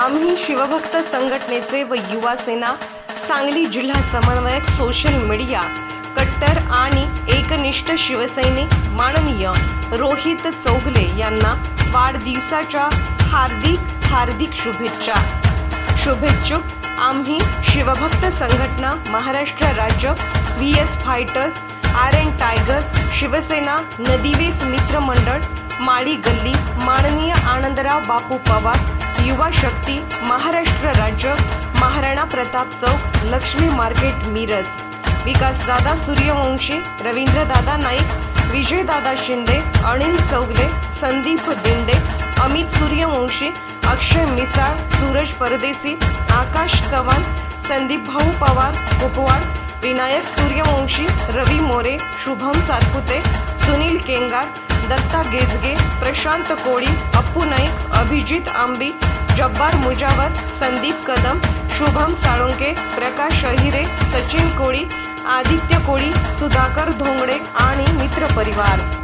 आम्ही शिवभक्त संघटनेचे व युवा सेना सांगली जिल्हा समन्वयक सोशल मीडिया कट्टर आणि एकनिष्ठ शिवसैनिक माननीय रोहित चौगले यांना वाढदिवसाच्या हार्दिक हार्दिक शुभेच्छा. शुभेच्छुक आम्ही शिवभक्त संघटना महाराष्ट्र राज्य V S fighters R N tigers Shiv Sena Nadives मित्र मंडळ माळी गल्ली माननीय आनंदराव बापू पवार युवा शक्ती महाराष्ट्र राज्य महाराणा प्रताप चौक लक्ष्मी मार्केट मिरज. विकासदादा सूर्यवंशी रवींद्रदादा नाईक विजयदादा शिंदे अनिल चौगले संदीप दिंडे अमित सूर्यवंशी अक्षय मिसाळ सूरज परदेसी आकाश चव्हाण संदीप भाऊ पवार कुपवाड विनायक सूर्यवंशी रवी मोरे शुभम सातपुते सुनील केंगार दत्ता गेजगे प्रशांत कोळी अप्पू नाईक अभिजित आंबी जब्बार मुजावर संदीप कदम शुभम साळुंके प्रकाश अहिरे सचिन कोळी आदित्य कोळी सुधाकर धोंगडे आणि मित्र परिवार.